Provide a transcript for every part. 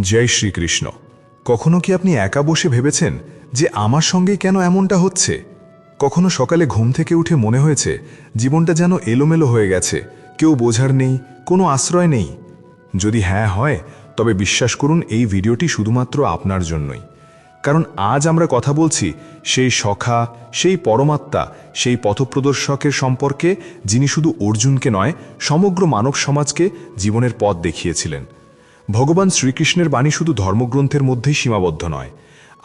জয় শ্রীকৃষ্ণ। কখনো কি আপনি একা বসে ভেবেছেন যে আমার সঙ্গে কেন এমনটা হচ্ছে? কখনো সকালে ঘুম থেকে উঠে মনে হয়েছে জীবনটা যেন এলোমেলো হয়ে গেছে, কেউ বোঝার নেই, কোনো আশ্রয় নেই। যদি হ্যাঁ হয়, তবে বিশ্বাস করুন এই ভিডিওটি শুধুমাত্র আপনার জন্যই। কারণ আজ আমরা কথা বলছি সেই সখা, সেই পরমাত্মা, সেই পথপ্রদর্শকের সম্পর্কে যিনি শুধু অর্জুনকে নয়, সমগ্র মানব সমাজকে জীবনের পথ দেখিয়েছিলেন। ভগবান শ্রীকৃষ্ণের বাণী শুধু ধর্মগ্রন্থের মধ্যেই সীমাবদ্ধ নয়,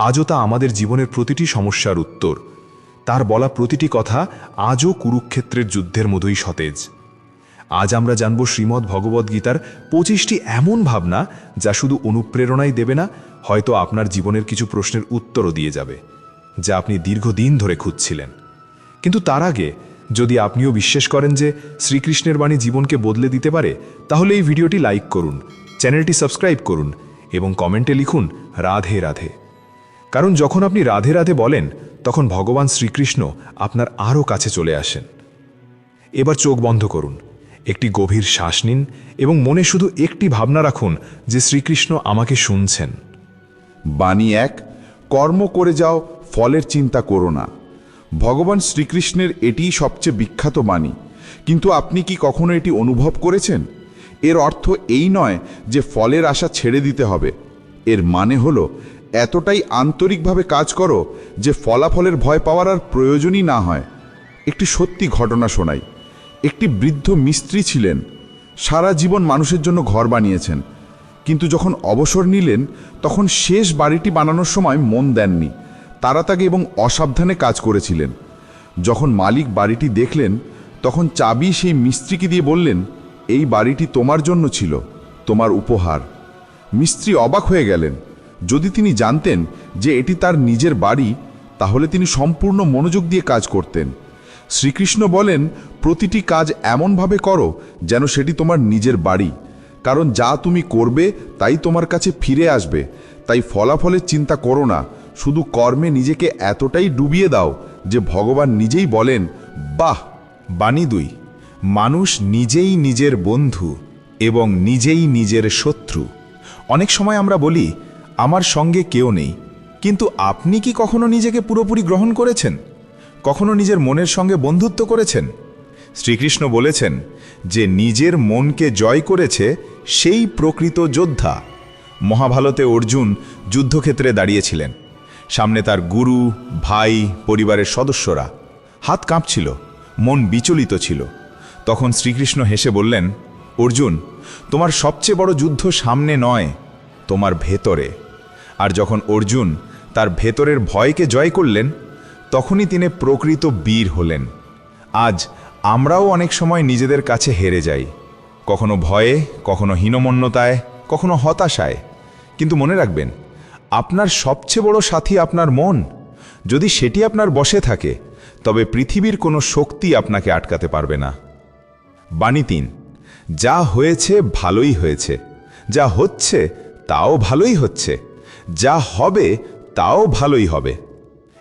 আজও তা আমাদের জীবনের প্রতিটি সমস্যার উত্তর। তার বলা প্রতিটি কথা আজও কুরুক্ষেত্রের যুদ্ধের মতোই সতেজ। আজ আমরা জানব শ্রীমদ্ ভগবদ্গীতার পঁচিশটি এমন ভাবনা যা শুধু অনুপ্রেরণাই দেবে না, হয়তো আপনার জীবনের কিছু প্রশ্নের উত্তরও দিয়ে যাবে, যা আপনি দীর্ঘদিন ধরে খুঁজছিলেন। কিন্তু তার আগে, যদি আপনিও বিশ্বাস করেন যে শ্রীকৃষ্ণের বাণী জীবনকে বদলে দিতে পারে, তাহলে এই ভিডিওটি লাইক করুন চ্যানেলটি সাবস্ক্রাইব করুন এবং কমেন্টে লিখুন রাধে রাধে। কারণ যখন আপনি রাধে রাধে বলেন, তখন ভগবান শ্রীকৃষ্ণ আপনার আরও কাছে চলে আসেন। এবার চোখ বন্ধ করুন, একটি গভীর শ্বাস নিন এবং মনে শুধু একটি ভাবনা রাখুন যে শ্রীকৃষ্ণ আমাকে শুনছেন। বাণী এক, কর্ম করে যাও, ফলের চিন্তা করো না। ভগবান শ্রীকৃষ্ণের এটিই সবচেয়ে বিখ্যাত বাণী। কিন্তু আপনি কি কখনো এটি অনুভব করেছেন? এর অর্থ এই নয় যে ফলের আশা ছেড়ে দিতে হবে। এর মানে হলো, এতটাই আন্তরিকভাবে কাজ করো যে ফলাফলের ভয় পাওয়ার আর প্রয়োজনই না হয়। একটি সত্যি ঘটনা শোনাই। একটি বৃদ্ধ মিস্ত্রি ছিলেন। সারা জীবন মানুষের জন্য ঘর বানিয়েছেন। কিন্তু যখন অবসর নিলেন, তখন শেষ বাড়িটি বানানোর সময় মন দেননি। তাড়াতাড়ি এবং অসাবধানে কাজ করেছিলেন। যখন মালিক বাড়িটি দেখলেন, তখন চাবি সেই মিস্ত্রিকে দিয়ে বললেন এই বাড়িটি তোমার জন্য ছিল, তোমার উপহার। মিস্ত্রি অবাক হয়ে গেলেন। যদি তিনি জানতেন যে এটি তার নিজের বাড়ি, তাহলে তিনি সম্পূর্ণ মনোযোগ দিয়ে কাজ করতেন। শ্রীকৃষ্ণ বলেন, প্রতিটি কাজ এমনভাবে করো যেন সেটি তোমার নিজের বাড়ি। কারণ যা তুমি করবে, তাই তোমার কাছে ফিরে আসবে। তাই ফলাফলের চিন্তা করো না। শুধু কর্মে নিজেকে এতটাই ডুবিয়ে দাও যে ভগবান নিজেই বলেন, বাহ, বাণী দুই। মানুষ নিজেই নিজের বন্ধু এবং নিজেই নিজের শত্রু। অনেক সময় আমরা বলি, আমার সঙ্গে কেউ নেই। কিন্তু আপনি কি কখনো নিজেকে পুরোপুরি গ্রহণ করেছেন? কখনো নিজের মনের সঙ্গে বন্ধুত্ব করেছেন? শ্রীকৃষ্ণ বলেছেন যে, নিজের মনকে জয় করেছে সেই প্রকৃত যোদ্ধা। মহাভারতে অর্জুন যুদ্ধক্ষেত্রে দাঁড়িয়েছিলেন। সামনে তার গুরু, ভাই, পরিবারের সদস্যরা। হাত কাঁপছিল, মন বিচলিত ছিল। তখন শ্রীকৃষ্ণ হেসে বললেন, অর্জুন, তোমার সবচেয়ে বড় যুদ্ধ সামনে নয়, তোমার ভেতরে। আর যখন অর্জুন তার ভেতরের ভয়কে জয় করলেন, তখনই তিনি প্রকৃত বীর হলেন। আজ আমরাও অনেক সময় নিজেদের কাছে হেরে যাই, কখনো ভয়ে, কখনো হীনমন্যতায়, কখনো হতাশায়। কিন্তু মনে রাখবেন, আপনার সবচেয়ে বড় সাথী আপনার মন। যদি সেটি আপনার বসে থাকে, তবে পৃথিবীর কোনো শক্তি আপনাকে আটকাতে পারবে না। বাণী তিন। যা হয়েছে ভালোই হয়েছে। যা হচ্ছে, তাও ভালোই হচ্ছে। যা হবে, তাও ভালোই হবে।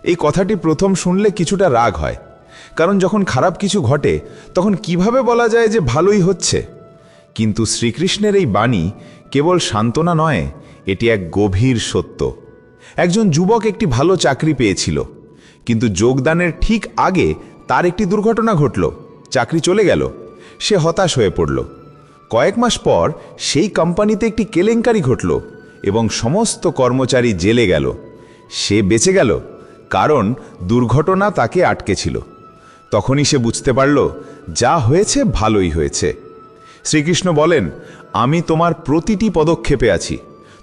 এই কথাটি প্রথম শুনলে কিছুটা রাগ হয়। কারণ যখন খারাপ কিছু ঘটে, তখন কীভাবে বলা যায় যে ভালোই হচ্ছে? কিন্তু শ্রীকৃষ্ণের এই বাণী কেবল সান্ত্বনা নয়, এটি এক গভীর সত্য। একজন যুবক একটি ভালো চাকরি পেয়েছিল। কিন্তু যোগদানের ঠিক আগে তার একটি দুর্ঘটনা ঘটল। চাকরি চলে গেল। সে হতাশ হয়ে পড়ল। কয়েক মাস পর সেই কোম্পানিতে একটি কেলেঙ্কারি ঘটল এবং সমস্ত কর্মচারী জেলে গেল। সে বেঁচে গেল, কারণ দুর্ঘটনা তাকে আটকেছিল তখনই সে বুঝতে পারল, যা হয়েছে ভালোই হয়েছে। শ্রীকৃষ্ণ বলেন, আমি তোমার প্রতিটি পদক্ষেপে আছি।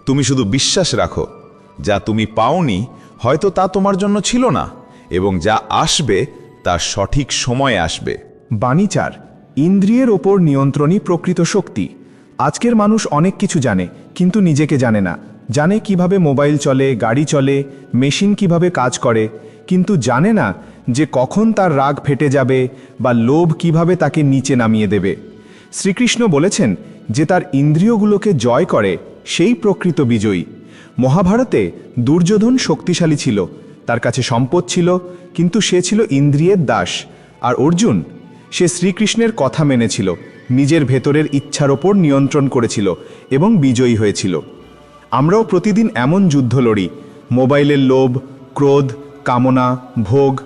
তুমি শুধু বিশ্বাস রাখো। যা তুমি পাওনি, হয়তো তা তোমার জন্য ছিল না এবং যা আসবে তা সঠিক সময়ে আসবে। বাণীচার ইন্দ্রিয়ের ওপর নিয়ন্ত্রণই প্রকৃত শক্তি। আজকের মানুষ অনেক কিছু জানে, কিন্তু নিজেকে জানে না। জানে কীভাবে মোবাইল চলে, গাড়ি চলে, মেশিন কীভাবে কাজ করে, কিন্তু জানে না যে কখন তার রাগ ফেটে যাবে বা লোভ কীভাবে তাকে নিচে নামিয়ে দেবে। শ্রীকৃষ্ণ বলেছেন যে তার ইন্দ্রিয়গুলোকে জয় করে, সেই প্রকৃত বিজয়ী। মহাভারতে দুর্যোধন শক্তিশালী ছিল, তার কাছে সম্পদ ছিল, কিন্তু সে ছিল ইন্দ্রিয়ের দাস, আর অর্জুন সে শ্রীকৃষ্ণের কথা মেনেছিল, নিজের ভেতরের ইচ্ছার ওপর নিয়ন্ত্রণ করেছিল এবং বিজয়ী হয়েছিল। আমরাও প্রতিদিন এমন যুদ্ধ লড়ি, মোবাইলের লোভ, ক্রোধ, কামনা, ভোগ।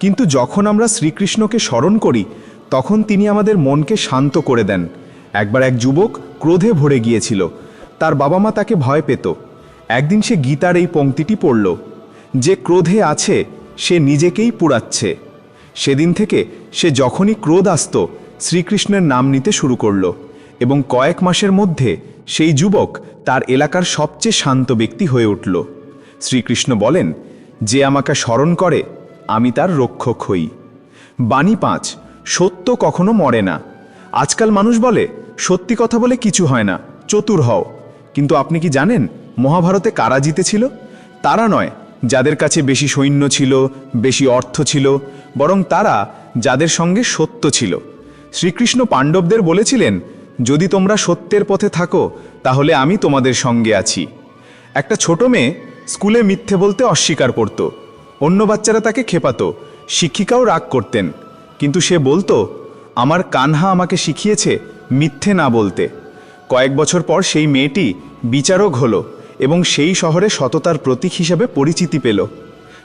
কিন্তু যখন আমরা শ্রীকৃষ্ণকে স্মরণ করি, তখন তিনি আমাদের মনকে শান্ত করে দেন। একবার এক যুবক ক্রোধে ভরে গিয়েছিল। তার বাবা মা তাকে ভয় পেত। একদিন সে গীতার এই পংক্তিটি পড়ল। যে ক্রোধে আছে, সে নিজেকেই পুড়াচ্ছে। সেদিন থেকে সে যখনই ক্রোধ আসত, শ্রীকৃষ্ণের নাম নিতে শুরু করল এবং কয়েক মাসের মধ্যে সেই যুবক তার এলাকার সবচেয়ে শান্ত ব্যক্তি হয়ে উঠল। শ্রীকৃষ্ণ বলেন, যে আমাকে স্মরণ করে, আমি তার রক্ষক হই। বাণী পাঁচ, সত্য কখনো মরে না। আজকাল মানুষ বলে, সত্যি কথা বলে কিছু হয় না, চতুর হও। কিন্তু আপনি কি জানেন, মহাভারতে কারা জিতেছিল? তারা নয়, যাদের কাছে বেশি সৈন্য ছিল, বেশি অর্থ ছিল বরং তারা, যাদের সঙ্গে সত্য ছিল। শ্রীকৃষ্ণ পাণ্ডবদের বলেছিলেন, যদি তোমরা সত্যের পথে থাকো, তাহলে আমি তোমাদের সঙ্গে আছি। একটা ছোট মেয়ে স্কুলে মিথ্যে বলতে অস্বীকার করত। অন্য বাচ্চারা তাকে খেপাতো, শিক্ষিকাও রাগ করতেন। কিন্তু সে বলতো, আমার কানহা আমাকে শিখিয়েছে মিথ্যে না বলতে। কয়েক বছর পর সেই মেয়েটি বিচারক হলো এবং সেই শহরে সততার প্রতীক হিসেবে পরিচিতি পেল।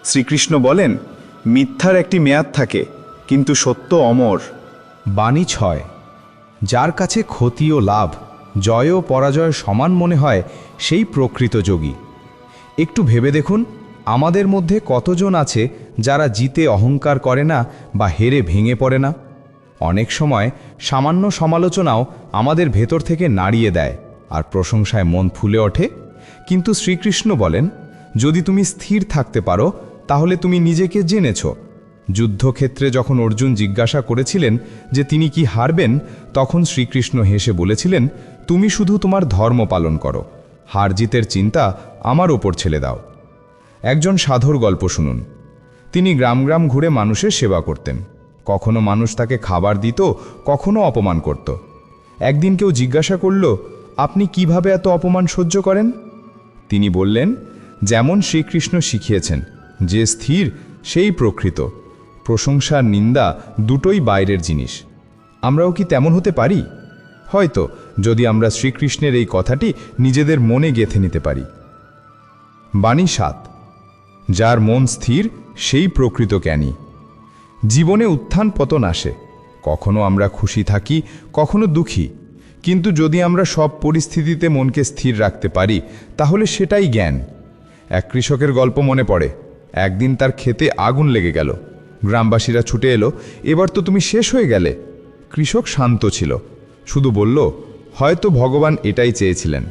শ্রীকৃষ্ণ বলেন মিথ্যার একটি মেয়াদ থাকে, কিন্তু সত্য অমর। বাণী ছয়, যার কাছে ক্ষতি ও লাভ, জয় ও পরাজয় সমান মনে হয়, সেই প্রকৃত যোগী। একটু ভেবে দেখুন, আমাদের মধ্যে কতজন আছে যারা জিতে অহংকার করে না বা হেরে ভেঙে পড়ে না? অনেক সময় সামান্য সমালোচনাও আমাদের ভেতর থেকে নাড়িয়ে দেয় আর প্রশংসায় মন ফুলে ওঠে। কিন্তু শ্রীকৃষ্ণ বলেন, যদি তুমি স্থির থাকতে পারো তাহলে তুমি নিজেকে জেনেছ। যুদ্ধক্ষেত্রে যখন অর্জুন জিজ্ঞাসা করেছিলেন যে তিনি কি হারবেন, তখন শ্রীকৃষ্ণ হেসে বলেছিলেন, তুমি শুধু তোমার ধর্ম পালন করো। হারজিতের চিন্তা আমার ওপর ছেলে দাও। একজন সাধুর গল্প শুনুন। তিনি গ্রাম গ্রাম ঘুরে মানুষের সেবা করতেন। কখনো মানুষ তাকে খাবার দিত, কখনো অপমান করত। একদিন কেউ জিজ্ঞাসা করল, আপনি কীভাবে এত অপমান সহ্য করেন? তিনি বললেন, যেমন শ্রীকৃষ্ণ শিখিয়েছেন যে স্থির, সেই প্রকৃত। প্রশংসার নিন্দা দুটোই বাইরের জিনিস। আমরাও কি তেমন হতে পারি? হয়তো, যদি আমরা শ্রীকৃষ্ণের এই কথাটি নিজেদের মনে গেঁথে নিতে পারি। বাণী সাত। যার মন স্থির, সেই প্রকৃত জ্ঞানী। জীবনে উত্থান পতন আসে। কখনো আমরা খুশি থাকি, কখনো দুঃখী। কিন্তু যদি আমরা সব পরিস্থিতিতে মনকে স্থির রাখতে পারি, তাহলে সেটাই জ্ঞান। এক কৃষকের গল্প মনে পড়ে। একদিন তার খেতে আগুন লেগে গেল। গ্রামবাসীরা ছুটে এলো। এবার তো তুমি শেষ হয়ে গেলে। কৃষক শান্ত ছিল। শুধু বলল, হয়তো ভগবান এটাই চেয়েছিলেন।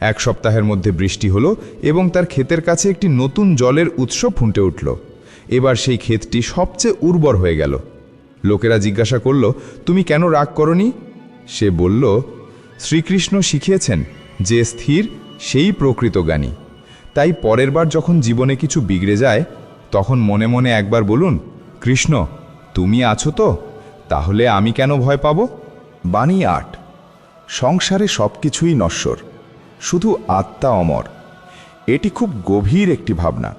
এক সপ্তাহের মধ্যে বৃষ্টি হলো এবং তার ক্ষেতের কাছে একটি নতুন জলের উৎস ফুটে উঠল। এবার সেই ক্ষেতটি সবচেয়ে উর্বর হয়ে গেল। লোকেরা জিজ্ঞাসা করল, তুমি কেন রাগ করনি? সে বলল, শ্রীকৃষ্ণ শিখিয়েছেন যে স্থির সেই প্রকৃত জ্ঞানী। তাই পরের বার যখন জীবনে কিছু বিগড়ে যায়, তখন মনে মনে একবার বলুন, কৃষ্ণ, তুমি আছো তো? তাহলে আমি কেন ভয় পাব? বাণী আট, সংসারে সব কিছুই নশ্বর, শুধু আত্মা অমর। এটি খুব গভীর একটি ভাবনা।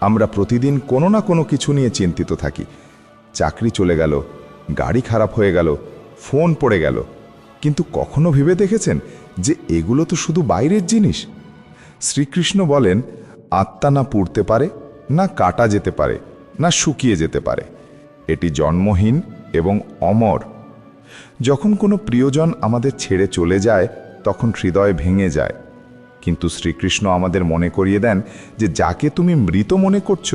আমরা প্রতিদিন কোনো না কোনো কিছু নিয়ে চিন্তিত থাকি। চাকরি চলে গেল, গাড়ি খারাপ হয়ে গেল, ফোন পড়ে গেল। কিন্তু কখনো ভেবে দেখেছেন যে এগুলো তো শুধু বাইরের জিনিস? শ্রীকৃষ্ণ বলেন, আত্মা না পুড়তে পারে, না কাটা যেতে পারে, না শুকিয়ে যেতে পারে। এটি জন্মহীন এবং অমর। যখন কোনো প্রিয়জন আমাদের ছেড়ে চলে যায়, তখন হৃদয় ভেঙে যায়। কিন্তু শ্রীকৃষ্ণ আমাদের মনে করিয়ে দেন যে, যাকে তুমি মৃত মনে করছ,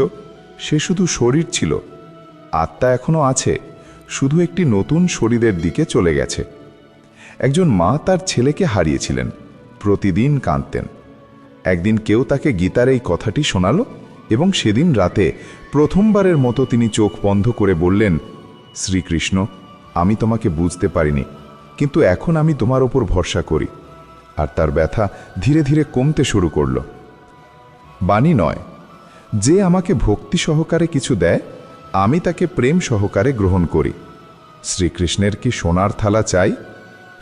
সে শুধু শরীর ছিল। আত্মা এখনও আছে, শুধু একটি নতুন শরীরের দিকে চলে গেছে। একজন মা তার ছেলেকে হারিয়েছিলেন, প্রতিদিন কাঁদতেন। একদিন কেউ তাকে গীতার এই কথাটি শোনাল এবং সেদিন রাতে প্রথমবারের মতো তিনি চোখ বন্ধ করে বললেন, শ্রীকৃষ্ণ, আমি তোমাকে বুঝতে পারিনি, কিন্তু এখন আমি তোমার ওপর ভরসা করি। আর তার ব্যথা ধীরে ধীরে কমতে শুরু করল। বাণী নয়, যে আমাকে ভক্তি সহকারে কিছু দেয়, আমি তাকে প্রেম সহকারে গ্রহণ করি। শ্রীকৃষ্ণের কি সোনার থালা চাই?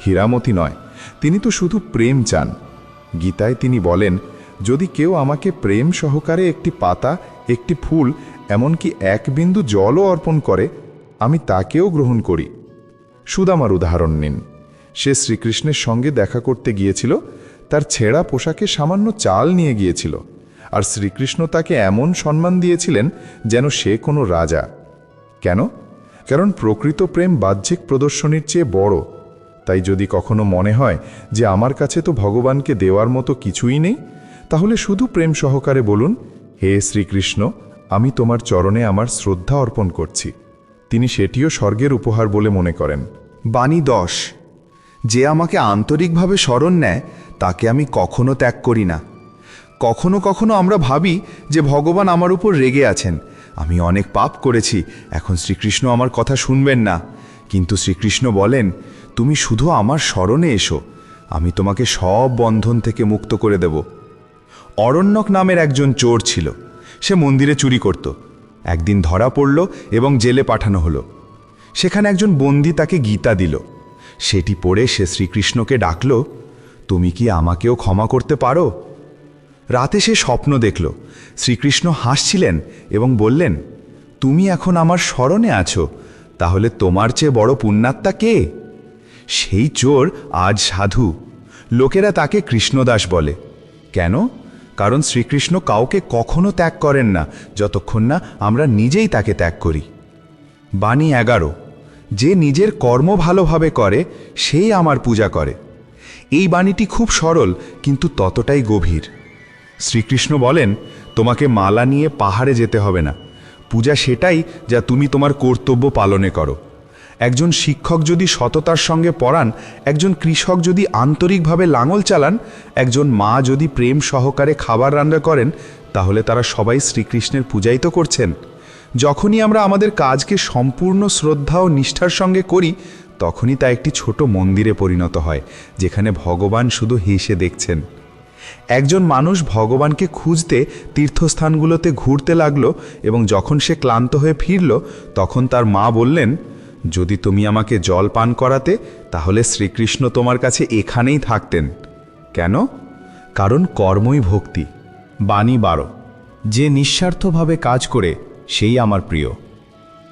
হীরামতি নয়, তিনি তো শুধু প্রেম চান। গীতায় তিনি বলেন যদি কেউ আমাকে প্রেম সহকারে একটি পাতা, একটি ফুল, এমনকি এক বিন্দু জলও অর্পণ করে, আমি তাকেও গ্রহণ করি। সুদামার উদাহরণ নিন। সে শ্রীকৃষ্ণের সঙ্গে দেখা করতে গিয়েছিল, তার ছেঁড়া পোশাকে সামান্য চাল নিয়ে গিয়েছিল, আর শ্রীকৃষ্ণ তাকে এমন সম্মান দিয়েছিলেন যেন সে কোনো রাজা। কেন? কারণ প্রকৃত প্রেম বাহ্যিক প্রদর্শনীর চেয়ে বড়। তাই যদি কখনো মনে হয় যে আমার কাছে তো ভগবানকে দেওয়ার মতো কিছুই নেই তাহলে শুধু প্রেম সহকারে বলুন, হে শ্রীকৃষ্ণ, আমি তোমার চরণে আমার শ্রদ্ধা অর্পণ করছি। তিনি সেটিও স্বর্গের উপহার বলে মনে করেন। বাণী দশ, যে আমাকে আন্তরিকভাবে স্মরণ নেয়, তাকে আমি কখনো ত্যাগ করি না। কখনো কখনো আমরা ভাবি যে ভগবান আমার উপর রেগে আছেন। আমি অনেক পাপ করেছি, এখন শ্রীকৃষ্ণ আমার কথা শুনবেন না। কিন্তু শ্রীকৃষ্ণ বলেন, তুমি শুধু আমার স্মরণে এসো। আমি তোমাকে সব বন্ধন থেকে মুক্ত করে দেব। অরণ্যক নামের একজন চোর ছিল। সে মন্দিরে চুরি করত। একদিন ধরা পড়ল এবং জেলে পাঠানো হলো। সেখানে একজন বন্দি তাকে গীতা দিল। সেটি পড়ে সে শ্রীকৃষ্ণকে ডাকল, তুমি কি আমাকেও ক্ষমা করতে পারো? রাতে সে স্বপ্ন দেখল। শ্রীকৃষ্ণ হাসছিলেন এবং বললেন, তুমি এখন আমার স্মরণে আছো, তাহলে তোমার চেয়ে বড় পুণ্যাত্মা কে? সেই চোর আজ সাধু। লোকেরা তাকে কৃষ্ণদাস বলে। কেন? কারণ শ্রীকৃষ্ণ কাউকে কখনো ত্যাগ করেন না, যতক্ষণ না আমরা নিজেই তাকে ত্যাগ করি। বাণী এগারো, যে নিজের কর্ম ভালোভাবে করে, সেই আমার পূজা করে। এই বাণীটি খুব সরল, কিন্তু ততটাই গভীর। শ্রীকৃষ্ণ বলেন, তোমাকে মালা নিয়ে পাহাড়ে যেতে হবে না। পূজা সেটাই যা তুমি তোমার কর্তব্য পালনে করো। একজন শিক্ষক যদি সততার সঙ্গে পড়ান, একজন কৃষক যদি আন্তরিকভাবে লাঙল চালান, একজন মা যদি প্রেম সহকারে খাবার রান্না করেন, তাহলে তারা সবাই শ্রীকৃষ্ণের পূজাই তো করছেন। যখনই আমরা আমাদের কাজকে সম্পূর্ণ শ্রদ্ধা ও নিষ্ঠার সঙ্গে করি, তখনই তা একটি ছোট মন্দিরে পরিণত হয়, যেখানে ভগবান শুধু হেসে দেখছেন। একজন মানুষ ভগবানকে খুঁজতে তীর্থস্থানগুলোতে ঘুরতে লাগল এবং যখন সে ক্লান্ত হয়ে ফিরল, তখন তার মা বললেন যদি তুমি আমাকে জল পান করাতে, তাহলে শ্রীকৃষ্ণ তোমার কাছে এখানেই থাকতেন। কেন? কারণ কর্মই ভক্তি, বাণী বারো। যে নিঃস্বার্থভাবে কাজ করে, সেই আমার প্রিয়।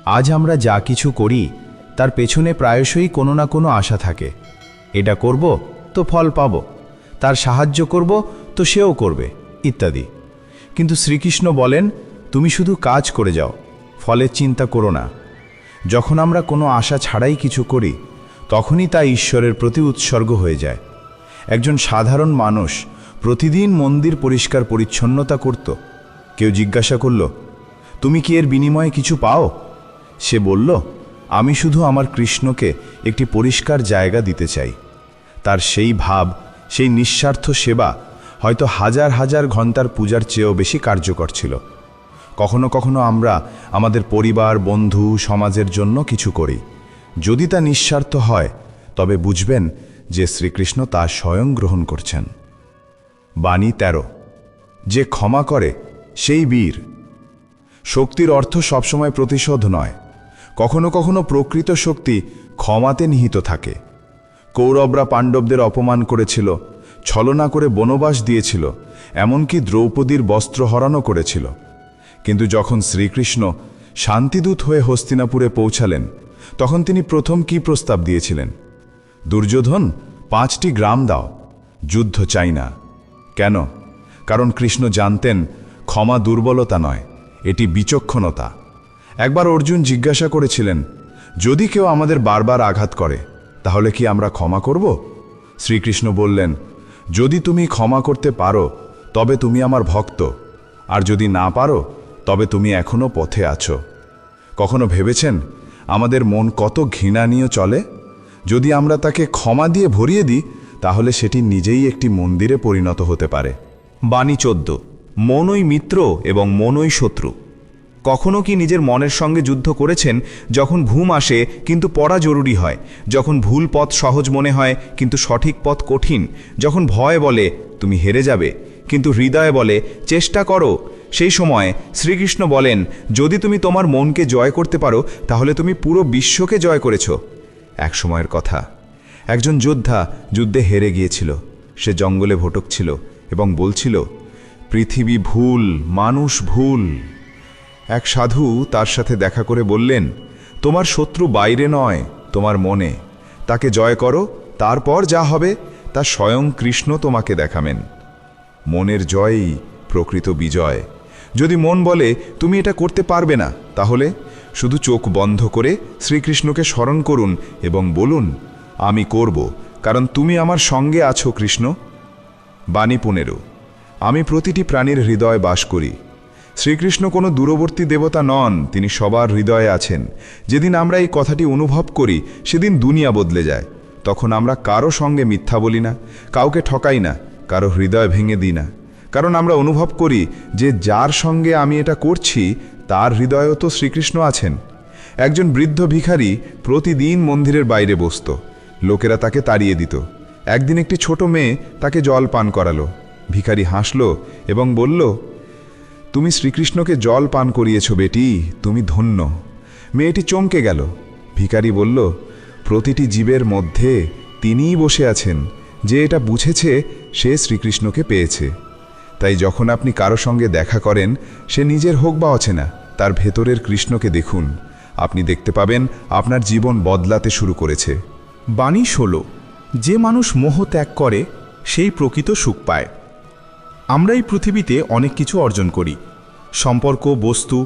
আজ আমরা যা কিছু করি, তার পেছনে প্রায়শই কোনো না কোনো আশা থাকে। এটা করব, তো ফল পাব। তার সাহায্য করব, তো সেও করবে, ইত্যাদি। কিন্তু শ্রীকৃষ্ণ বলেন, তুমি শুধু কাজ করে যাও, ফলের চিন্তা করো না। যখন আমরা কোনো আশা ছাড়াই কিছু করি, তখনই তা ঈশ্বরের প্রতি উৎসর্গ হয়ে যায়। একজন সাধারণ মানুষ প্রতিদিন মন্দির পরিষ্কার পরিচ্ছন্নতা করত। কেউ জিজ্ঞাসা করল, তুমি কি এর বিনিময়ে কিছু পাও? সে বলল, আমি শুধু আমার কৃষ্ণকে একটি পরিষ্কার জায়গা দিতে চাই। তার সেই ভাব, সেই নিঃস্বার্থ সেবা হয়তো হাজার হাজার ঘণ্টার পূজার চেয়েও বেশি কার্যকর ছিল। কখনো কখনো আমরা আমাদের পরিবার, বন্ধু, সমাজের জন্য কিছু করি। যদি তা নিঃস্বার্থ হয়, তবে বুঝবেন যে শ্রীকৃষ্ণ তা স্বয়ং গ্রহণ করছেন। বাণী তেরো, যে ক্ষমা করে, সেই বীর। শক্তির অর্থ সবসময় প্রতিশোধ নয়। কখনো কখনো প্রকৃত শক্তি ক্ষমাতে নিহিত থাকে। কৌরবরা পাণ্ডবদের অপমান করেছিল, ছলনা করে বনবাস দিয়েছিল, এমনকি দ্রৌপদীর বস্ত্র হরানো করেছিল। কিন্তু যখন শ্রীকৃষ্ণ শান্তিদূত হয়ে হস্তিনাপুরে পৌঁছালেন, তখন তিনি প্রথম কি প্রস্তাব দিয়েছিলেন? দুর্যোধন, পাঁচটি গ্রাম দাও, যুদ্ধ চাই না। কেন? কারণ কৃষ্ণ জানতেন ক্ষমা দুর্বলতা নয়, এটি বিচক্ষণতা। একবার অর্জুন জিজ্ঞাসা করেছিলেন, যদি কেউ আমাদের বারবার আঘাত করে, তাহলে কি আমরা ক্ষমা করব? শ্রীকৃষ্ণ বললেন, যদি তুমি ক্ষমা করতে পারো, তবে তুমি আমার ভক্ত, আর যদি না পারো তবে তুমি এখনও পথে আছো। কখনো ভেবেছেন আমাদের মন কত ঘৃণা নিয়ে চলে? যদি আমরা তাকে ক্ষমা দিয়ে ভরিয়ে দিই, তাহলে সেটি নিজেই একটি মন্দিরে পরিণত হতে পারে। বাণী চোদ্দ। মনই মিত্র এবং মনই শত্রু। কখনো কি নিজের মনের সঙ্গে যুদ্ধ করেছেন যখন ঘুম আসে কিন্তু পড়া জরুরি হয়, যখন ভুল পথ সহজ মনে হয় কিন্তু সঠিক পথ কঠিন, যখন ভয় বলে তুমি হেরে যাবে কিন্তু হৃদয় বলে চেষ্টা করো সেই সময় শ্রীকৃষ্ণ বলেন, যদি তুমি তোমার মনকে জয় করতে পারো, তাহলে তুমি পুরো বিশ্বকে জয় করেছ। এক সময়ের কথা। একজন যোদ্ধা যুদ্ধে হেরে গিয়েছিল। সে জঙ্গলে ভটকছিল এবং বলছিল, পৃথিবী ভুল, মানুষ ভুল। এক সাধু তার সাথে দেখা করে বললেন, তোমার শত্রু বাইরে নয়, তোমার মনে। তাকে জয় করো, তারপর যা হবে, তা স্বয়ং কৃষ্ণ তোমাকে দেখাবেন। মনের জয়ই প্রকৃত বিজয়। যদি মন বলে তুমি এটা করতে পারবে না, তাহলে শুধু চোখ বন্ধ করে শ্রীকৃষ্ণকে স্মরণ করুন এবং বলুন, আমি করব, কারণ তুমি আমার সঙ্গে আছো কৃষ্ণ। বাণী পনেরো, আমি প্রতিটি প্রাণীর হৃদয় বাস করি। শ্রীকৃষ্ণ কোনো দূরবর্তী দেবতা নন, তিনি সবার হৃদয়ে আছেন। যেদিন আমরা এই কথাটি অনুভব করি, সেদিন দুনিয়া বদলে যায়। তখন আমরা কারও সঙ্গে মিথ্যা বলি না, কাউকে ঠকাই না, কারও হৃদয় ভেঙে দিই না। কারণ আমরা অনুভব করি যে যার সঙ্গে আমি এটা করছি, তার হৃদয়েও তো শ্রীকৃষ্ণ আছেন। একজন বৃদ্ধ ভিখারি প্রতিদিন মন্দিরের বাইরে বসত। লোকেরা তাকে তাড়িয়ে দিত। একদিন একটি ছোট মেয়ে তাকে জল পান করালো। ভিখারি হাসল এবং বলল, তুমি শ্রীকৃষ্ণকে জল পান করিয়েছ বেটি, তুমি ধন্য। মেয়েটি চমকে গেল। ভিখারি বলল, প্রতিটি জীবের মধ্যে তিনিই বসে আছেন। যে এটা বুঝেছে, সে শ্রীকৃষ্ণকে পেয়েছে। তাই যখন আপনি কারও সঙ্গে দেখা করেন, সে নিজের হোক বা অচেনা, তার ভেতরের কৃষ্ণকে দেখুন। আপনি দেখতে পাবেন আপনার জীবন বদলাতে শুরু করেছে। বাণী ষোলো, যে মানুষ মোহ ত্যাগ করে, সেই প্রকৃত সুখ পায়। আমরা এই পৃথিবীতে অনেক কিছু অর্জন করি। সম্পর্ক, বস্তু,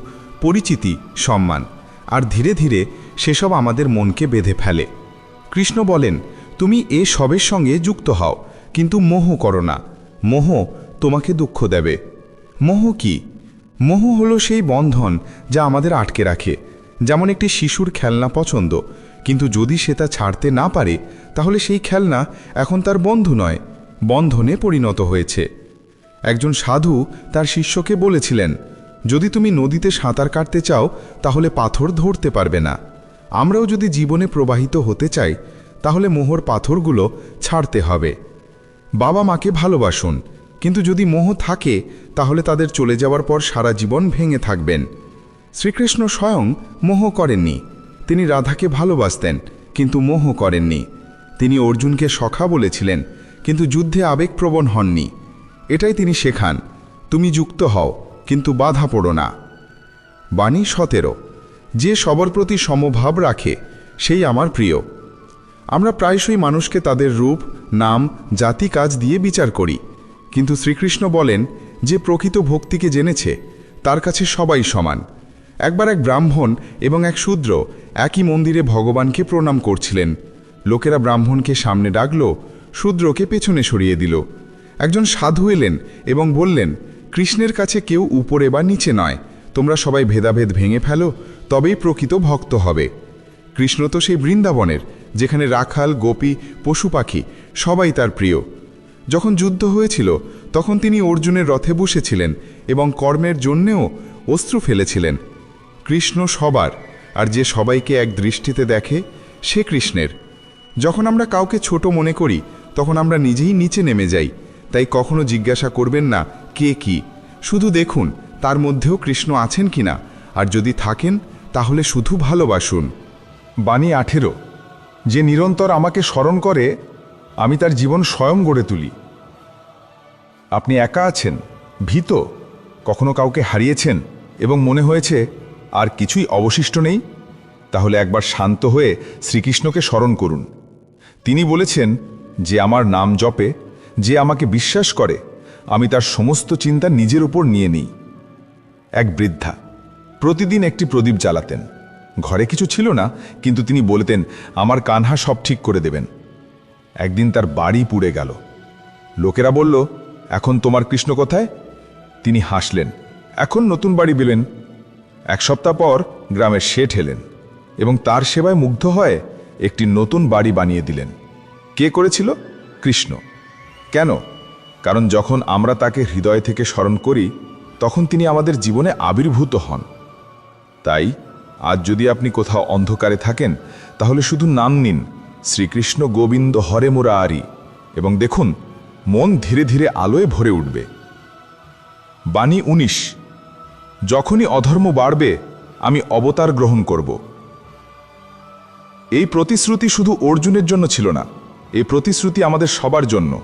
পরিচিতি, সম্মান, আর ধীরে ধীরে সেসব আমাদের মনকে বেঁধে ফেলে। কৃষ্ণ বলেন, তুমি এ সবের সঙ্গে যুক্ত হও, কিন্তু মোহ করো না। মোহ তোমাকে দুঃখ দেবে। মোহ কি? মোহ হলো সেই বন্ধন যা আমাদের আটকে রাখে। যেমন একটি শিশুর খেলনা পছন্দ, কিন্তু যদি সে তা ছাড়তে না পারে, তাহলে সেই খেলনা এখন তার বন্ধু নয়, বন্ধনে পরিণত হয়েছে। একজন সাধু তার শিষ্যকে বলেছিলেন, যদি তুমি নদীতে সাঁতার কাটতে চাও, তাহলে পাথর ধরতে পারবে না। আমরাও যদি জীবনে প্রবাহিত হতে চাই, তাহলে মোহর পাথরগুলো ছাড়তে হবে। বাবা মাকে ভালোবাসুন কিন্তু যদি মোহ থাকে, তাহলে তাদের চলে যাওয়ার পর সারা জীবন ভেঙে থাকবেন। শ্রীকৃষ্ণ স্বয়ং মোহ করেননি। তিনি রাধাকে ভালোবাসতেন, কিন্তু মোহ করেননি। তিনি অর্জুনকে সখা বলেছিলেন, কিন্তু যুদ্ধে আবেগপ্রবণ হননি। এটাই তিনি শেখান, তুমি যুক্ত হও, কিন্তু বাধা পড়ো না। বাণী সতেরো, যে সবার প্রতি সমভাব রাখে, সেই আমার প্রিয়। আমরা প্রায়শই মানুষকে তাদের রূপ, নাম, জাতি, কাজ দিয়ে বিচার করি। কিন্তু শ্রীকৃষ্ণ বলেন, যে প্রকৃত ভক্তিকে জেনেছে, তার কাছে সবাই সমান। একবার এক ব্রাহ্মণ এবং এক শূদ্র একই মন্দিরে ভগবানকে প্রণাম করছিলেন। লোকেরা ব্রাহ্মণকে সামনে ডাকল, শূদ্রকে পেছনে সরিয়ে দিল। একজন সাধু এলেন এবং বললেন, কৃষ্ণের কাছে কেউ উপরে বা নিচে নয়। তোমরা সবাই ভেদাভেদ ভেঙে ফেলো, তবেই প্রকৃত ভক্ত হবে। কৃষ্ণ তো সেই বৃন্দাবনের, যেখানে রাখাল, গোপী, পশু পাখি সবাই তার প্রিয়। যখন যুদ্ধ হয়েছিল, তখন তিনি অর্জুনের রথে বসেছিলেন এবং কর্মের জন্যেও অস্ত্র ফেলেছিলেন। কৃষ্ণ সবার, আর যে সবাইকে এক দৃষ্টিতে দেখে, সে কৃষ্ণের। যখন আমরা কাউকে ছোট মনে করি, তখন আমরা নিজেই নিচে নেমে যাই। তাই কখনো জিজ্ঞাসা করবেন না, কে কি? শুধু দেখুন, তার মধ্যেও কৃষ্ণ আছেন কিনা? আর যদি থাকেন, তাহলে শুধু ভালোবাসুন। বাণী আঠেরো, যে নিরন্তর আমাকে স্মরণ করে আমি তার জীবন স্বয়ং গড়ে তুলি। আপনি একা আছেন, ভীত? কখনো কাউকে হারিয়েছেন? এবং মনে হয়েছে, আর কিছুই অবশিষ্ট নেই? তাহলে একবার শান্ত হয়ে শ্রীকৃষ্ণকে স্মরণ করুন। তিনি বলেছেন, যে আমার নাম জপে, যে আমাকে বিশ্বাস করে, আমি তার সমস্ত চিন্তা নিজের উপর নিয়ে নিই। এক বৃদ্ধা প্রতিদিন একটি প্রদীপ জ্বালাতেন। ঘরে কিছু ছিল না, কিন্তু তিনি বলতেন, আমার কানহা সব ঠিক করে দেবেন। একদিন তার বাড়ি পুড়ে গেল। লোকেরা বলল, এখন তোমার কৃষ্ণ কোথায়? তিনি হাসলেন, এখন নতুন বাড়ি পেলেন। এক সপ্তাহ পর গ্রামের শেঠ এলেন এবং তার সেবায় মুগ্ধ হয়ে একটি নতুন বাড়ি বানিয়ে দিলেন। কে করেছিল? কৃষ্ণ। কেন? কারণ যখন আমরা তাকে হৃদয় থেকে স্মরণ করি, তখন তিনি আমাদের জীবনে আবির্ভূত হন। তাই, আজ যদি আপনি কোথাও অন্ধকারে থাকেন, তাহলে শুধু নাম নিন। শ্রীকৃষ্ণ গোবিন্দ হরে মুরারি। এবং দেখুন, মন ধীরে ধীরে আলোয় ভরে উঠবে। বাণী উনিশ, যখনই অধর্ম বাড়বে, আমি অবতার গ্রহণ করব। এই প্রতিশ্রুতি শুধু অর্জুনের জন্য ছিল না, এই প্রতিশ্রুতি আমাদের সবার জন্য।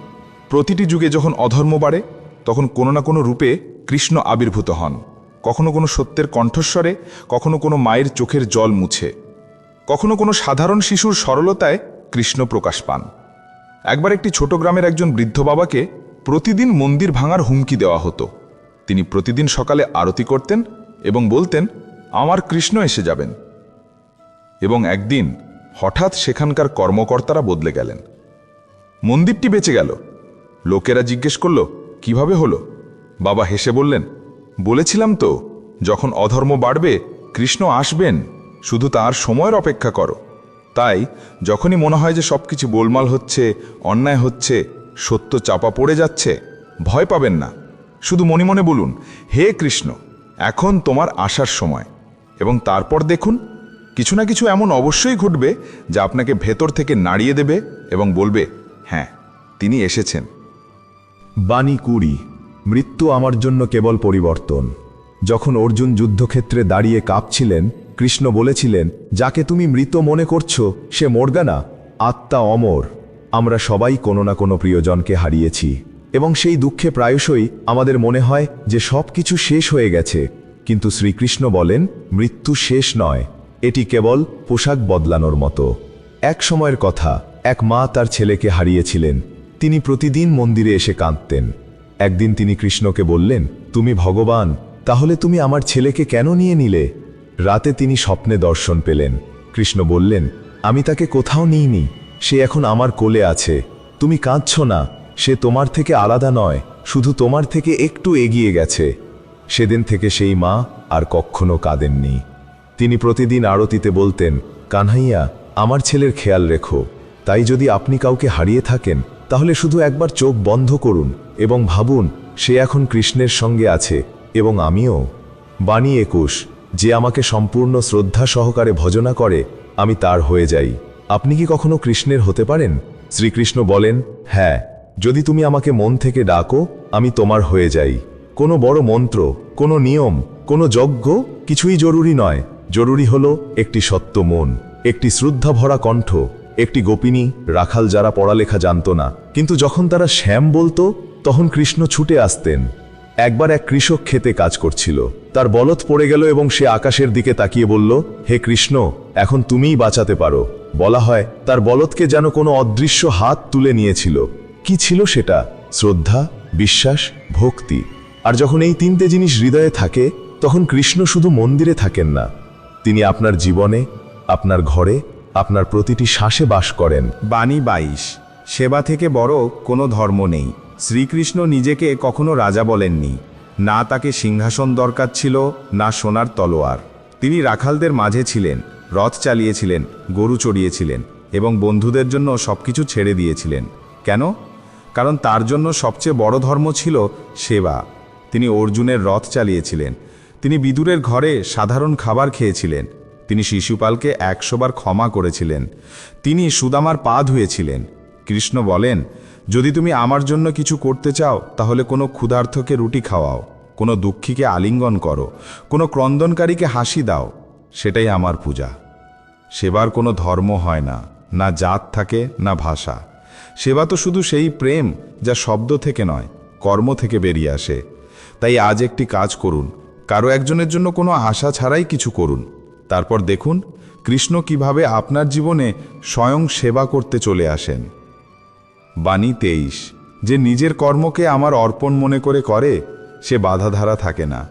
প্রতিটি যুগে যখন অধর্ম বাড়ে, তখন কোনো না কোনো রূপে কৃষ্ণ আবির্ভূত হন। কখনো কোনো সত্যের কণ্ঠস্বরে, কখনো কোনো মায়ের চোখের জল মুছে। কখনো কোনো সাধারণ শিশুর সরলতায় কৃষ্ণ প্রকাশ পান। একবার একটি ছোট গ্রামের একজন বৃদ্ধ বাবাকে প্রতিদিন মন্দির ভাঙার হুমকি দেওয়া হতো। তিনি প্রতিদিন সকালে আরতি করতেন এবং বলতেন, আমার কৃষ্ণ এসে যাবেন। এবং একদিন হঠাৎ সেখানকার কর্মকর্তারা বদলে গেলেন। মন্দিরটি বেঁচে গেল। লোকেরা জিজ্ঞেস করল, কীভাবে হলো? বাবা হেসে বললেন, বলেছিলাম তো, যখন অধর্ম বাড়বে, কৃষ্ণ আসবেন। শুধু তার সময়ের অপেক্ষা করো। তাই যখনই মনে হয় যে সব কিছু গোলমাল হচ্ছে, অন্যায় হচ্ছে, সত্য চাপা পড়ে যাচ্ছে, ভয় পাবেন না। শুধু মনে মনে বলুন, হে কৃষ্ণ, এখন তোমার আসার সময়। এবং তারপর দেখুন, কিছু না কিছু এমন অবশ্যই ঘটবে যা আপনাকে ভেতর থেকে নাড়িয়ে দেবে এবং বলবে হ্যাঁ তিনি এসেছেন। বাণী কুড়ি, মৃত্যু আমার জন্য কেবল পরিবর্তন। যখন অর্জুন যুদ্ধক্ষেত্রে দাঁড়িয়ে কাঁপছিলেন কৃষ্ণ বলেছিলেন, যাকে তুমি মৃত মনে করছ, সে মরগা না। আত্মা অমর। আমরা সবাই কোনো না কোনো প্রিয়জনকে হারিয়েছি। এবং সেই দুঃখে প্রায়শই আমাদের মনে হয় যে সব কিছু শেষ হয়ে গেছে। কিন্তু শ্রীকৃষ্ণ বলেন, মৃত্যু শেষ নয়। এটি কেবল পোশাক বদলানোর মতো। এক সময়ের কথা, এক মা তার ছেলেকে হারিয়েছিলেন। তিনি প্রতিদিন মন্দিরে এসে কাঁদতেন। একদিন তিনি কৃষ্ণকে বললেন, তুমি ভগবান, তাহলে তুমি আমার ছেলেকে কেন নিয়ে নিলে? রাতে তিনি স্বপ্নে দর্শন পেলেন। কৃষ্ণ বললেন, আমি তাকে কোথাও নিইনি। সে এখন আমার কোলে আছে। তুমি কাঁদছ না। সে তোমার থেকে আলাদা নয়। শুধু তোমার থেকে একটু এগিয়ে গেছে। সেদিন থেকে সেই মা আর কখনো কাঁদেননি। তিনি প্রতিদিন আরতিতে বলতেন, কানহাইয়া, আমার ছেলের খেয়াল রেখো। তাই যদি আপনি কাউকে হারিয়ে থাকেন, তাহলে শুধু একবার চোখ বন্ধ করুন এবং ভাবুন, সে এখন কৃষ্ণের সঙ্গে আছে এবং আমিও। বাণী একুশ। যে আমাকে সম্পূর্ণ শ্রদ্ধা সহকারে ভজনা করে, আমি তার হয়ে যাই। আপনি কি কখনো কৃষ্ণের হতে পারেন? শ্রীকৃষ্ণ বলেন হ্যাঁ যদি তুমি আমাকে মন থেকে ডাকো, আমি তোমার হয়ে যাই। কোনো বড় মন্ত্র, কোনো নিয়ম, কোনো যজ্ঞ কিছুই জরুরি নয়। জরুরি হলো একটি সত্য মন, একটি শ্রদ্ধা ভরা কণ্ঠ, একটি গোপিনী, রাখাল যারা পড়ালেখা জানত না। কিন্তু যখন তারা শ্যাম বলতো, তখন কৃষ্ণ ছুটে আসতেন। একবার এক কৃষক খেতে কাজ করছিল। তার বলদ পড়ে গেল এবং সে আকাশের দিকে তাকিয়ে বলল, হে কৃষ্ণ, এখন তুমিই বাঁচাতে পারো। বলা হয়, তার বলদকে যেন কোনো অদৃশ্য হাত তুলে নিয়েছিল। কি ছিল সেটা? শ্রদ্ধা, বিশ্বাস, ভক্তি। আর যখন এই তিনটে জিনিস হৃদয়ে থাকে, তখন কৃষ্ণ শুধু মন্দিরে থাকেন না। তিনি আপনার জীবনে, আপনার ঘরে, আপনার প্রতিটি শ্বাসে বাস করেন। বাণী বাইশ, সেবা থেকে বড় কোনো ধর্ম নেই। শ্রীকৃষ্ণ নিজেকে কখনো রাজা বলেননি। না তাকে সিংহাসন দরকার ছিল, না সোনার তলোয়ার। তিনি রাখালদের মাঝে ছিলেন, রথ চালিয়েছিলেন, গরু চড়িয়েছিলেন এবং বন্ধুদের জন্য সবকিছু ছেড়ে দিয়েছিলেন। কেন? কারণ তার জন্য সবচেয়ে বড় ধর্ম ছিল সেবা। তিনি অর্জুনের রথ চালিয়েছিলেন। তিনি বিদুরের ঘরে সাধারণ খাবার খেয়েছিলেন। তিনি শিশুপালকে একশোবার ক্ষমা করেছিলেন। তিনি সুদামার পা ধুয়েছিলেন। কৃষ্ণ বলেন যদি তুমি আমার জন্য কিছু করতে চাও, তাহলে কোনো ক্ষুধার্থকে রুটি খাওয়াও, কোনো দুঃখীকে আলিঙ্গন করো, কোনো ক্রন্দনকারীকে হাসি দাও, সেটাই আমার পূজা। সেবার কোনো ধর্ম হয় না না জাত থাকে, না ভাষা। সেবা তো শুধু সেই প্রেম, যা শব্দ থেকে নয়, কর্ম থেকে বেরিয়ে আসে। তাই আজ একটি কাজ করুন, কারও একজনের জন্য কোনো আশা ছাড়াই কিছু করুন। তারপর দেখুন, কৃষ্ণ কীভাবে আপনার জীবনে স্বয়ং সেবা করতে চলে আসেন। বাণী তেইশ। যে নিজের কর্মকে আমার অর্পণ মনে করে করে, সে বাধাধারা থাকে না।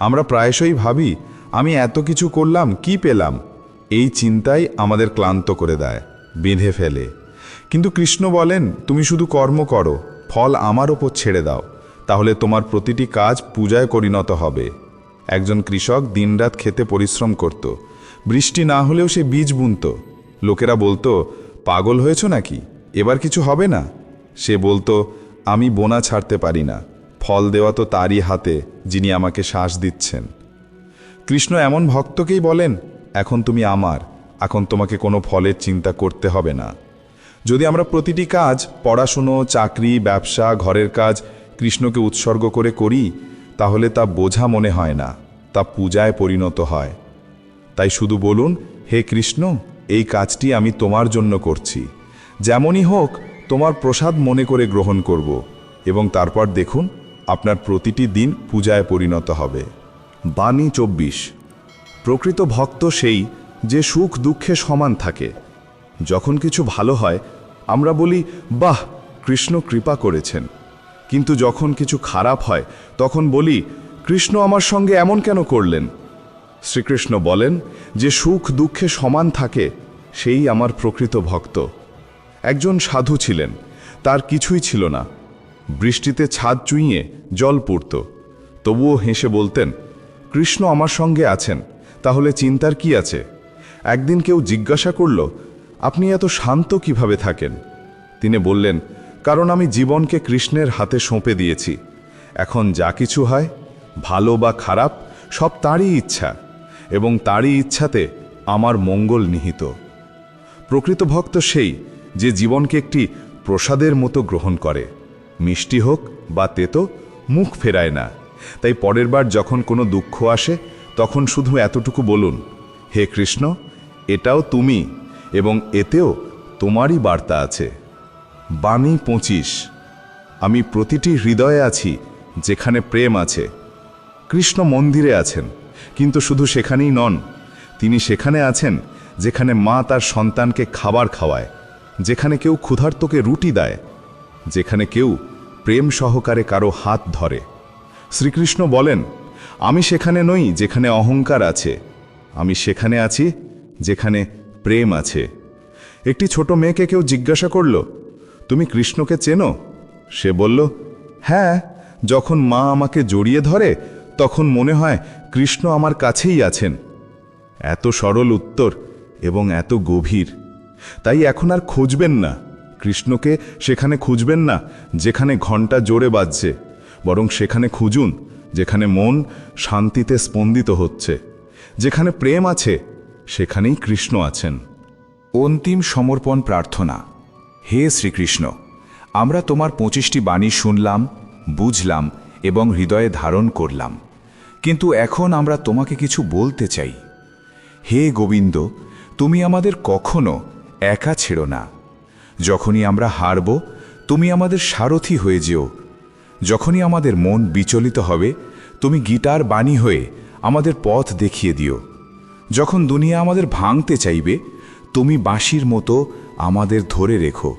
আমরা প্রায়শই ভাবি, আমি এত কিছু করলাম, কি পেলাম? এই চিন্তাই আমাদের ক্লান্ত করে দেয়, বেঁধে ফেলে। কিন্তু কৃষ্ণ বলেন, তুমি শুধু কর্ম করো, ফল আমার ওপর ছেড়ে দাও, তাহলে তোমার প্রতিটি কাজ পূজায় পরিণত হবে। একজন কৃষক দিনরাত খেতে পরিশ্রম করত। বৃষ্টি না হলেও সে বীজ বুনত। লোকেরা বলতো, পাগল হয়েছ নাকি? এবার কিছু হবে না? সে বলতো, আমি বোনা ছাড়তে পারি না। ফল দেওয়া তো তারই হাতে, যিনি আমাকে শ্বাস দিচ্ছেন। কৃষ্ণ এমন ভক্তকেই বলেন, এখন তুমি আমার, এখন তোমাকে কোনো ফলের চিন্তা করতে হবে না। যদি আমরা প্রতিটি কাজ, পড়াশুনো, চাকরি, ব্যবসা, ঘরের কাজ, কৃষ্ণকে উৎসর্গ করে করি, তাহলে তা বোঝা মনে হয় না, তা পূজায় পরিণত হয়। তাই শুধু বলুন, হে কৃষ্ণ, এই কাজটি আমি তোমার জন্য করছি। যেমনই হোক, তোমার প্রসাদ মনে করে গ্রহণ করব এবং তারপর দেখুন, আপনার প্রতিটি দিন পূজায় পরিণত হবে। বাণী চব্বিশ। প্রকৃত ভক্ত সেই যে সুখ দুঃখে সমান থাকে। যখন কিছু ভালো হয়, আমরা বলি, বাহ, কৃষ্ণ কৃপা করেছেন। কিন্তু যখন কিছু খারাপ হয়, তখন বলি, কৃষ্ণ আমার সঙ্গে এমন কেন করলেন? শ্রীকৃষ্ণ বলেন, যে সুখ দুঃখে সমান থাকে, সেই আমার প্রকৃত ভক্ত। একজন সাধু ছিলেন। তার কিছুই ছিল না। বৃষ্টিতে ছাদ চুইয়ে জল পড়ত। তবুও হেসে বলতেন, কৃষ্ণ আমার সঙ্গে আছেন, তাহলে চিন্তার কি আছে? একদিন কেউ জিজ্ঞাসা করল, আপনি এত শান্ত কীভাবে থাকেন? তিনি বললেন, কারণ আমি জীবনকে কৃষ্ণের হাতে সঁপে দিয়েছি। এখন যা কিছু হয়, ভালো বা খারাপ, সব তারই ইচ্ছা, এবং তারই ইচ্ছাতে আমার মঙ্গল নিহিত। প্রকৃত ভক্ত সেই যে জীবনকে একটি প্রসাদের মতো গ্রহণ করে। মিষ্টি হোক বা তেতো, মুখ ফেরায় না। তাই পরের বার যখন কোনো দুঃখ আসে, তখন শুধু এতটুকু বলুন, হে কৃষ্ণ, এটাও তুমি এবং এতেও তোমারই বার্তা আছে। বাণী পঁচিশ, আমি প্রতিটি হৃদয়ে আছি যেখানে প্রেম আছে। কৃষ্ণ মন্দিরে আছেন, কিন্তু শুধু সেখানেই নন, তিনি সেখানে আছেন যেখানে মা তার সন্তানকে খাবার খাওয়ায়। যেখানে কেউ ক্ষুধার্তকে রুটি দেয়, যেখানে কেউ প্রেম সহকারে কারও হাত ধরে। শ্রীকৃষ্ণ বলেন, আমি সেখানে নই যেখানে অহংকার আছে। আমি সেখানে আছি যেখানে প্রেম আছে। একটি ছোট মেয়েকে কেউ জিজ্ঞাসা করল, তুমি কৃষ্ণকে চেনো? সে বলল হ্যাঁ যখন মা আমাকে জড়িয়ে ধরে, তখন মনে হয় কৃষ্ণ আমার কাছেই আছেন। এত সরল উত্তর এবং এত গভীর। তাই এখন আর খুঁজবেন না। কৃষ্ণকে সেখানে খুঁজবেন না, যেখানে ঘণ্টা জোরে বাজছে। বরং সেখানে খুঁজুন, যেখানে মন শান্তিতে স্পন্দিত হচ্ছে। যেখানে প্রেম আছে, সেখানেই কৃষ্ণ আছেন। অন্তিম সমর্পণ প্রার্থনা। হে শ্রীকৃষ্ণ, আমরা তোমার পঁচিশটি বাণী শুনলাম, বুঝলাম এবং হৃদয়ে ধারণ করলাম। কিন্তু এখন আমরা তোমাকে কিছু বলতে চাই। হে গোবিন্দ, তুমি আমাদের কখনো একা ছেড়ো না। যখনই আমরা হারব, তুমি আমাদের সারথি হয়ে যেও। যখনই আমাদের মন বিচলিত হবে, তুমি গিটার বাণী হয়ে আমাদের পথ দেখিয়ে দিও। যখন দুনিয়া আমাদের ভাঙতে চাইবে, তুমি বাঁশির মতো আমাদের ধরে রেখো।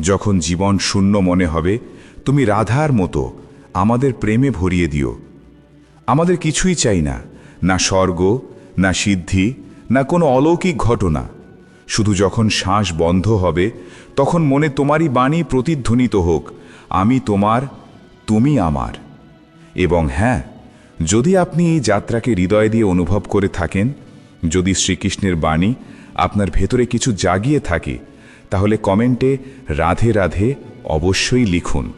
যখন জীবন শূন্য মনে হবে, তুমি রাধার মতো আমাদের প্রেমে ভরিয়ে দিও। আমাদের কিছুই চাই না না স্বর্গ, না সিদ্ধি, না কোনো অলৌকিক ঘটনা। শুধু যখন শ্বাস বন্ধ হবে, তখন মনে তোমারই বাণী প্রতিধ্বনিত হোক, আমি তোমার, তুমি আমার। এবং হ্যাঁ যদি আপনি এই যাত্রাকে হৃদয় দিয়ে অনুভব করে থাকেন, যদি শ্রীকৃষ্ণের বাণী আপনার ভেতরে কিছু জাগিয়ে থাকে, তাহলে কমেন্টে রাধে রাধে অবশ্যই লিখুন।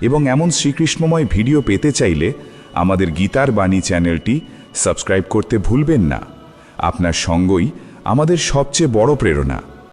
এবং এমন শ্রীকৃষ্ণময় ভিডিও পেতে চাইলে আমাদের গীতার বাণী চ্যানেলটি সাবস্ক্রাইব করতে ভুলবেন না। আপনার সঙ্গই আমাদের সবচেয়ে বড় প্রেরণা।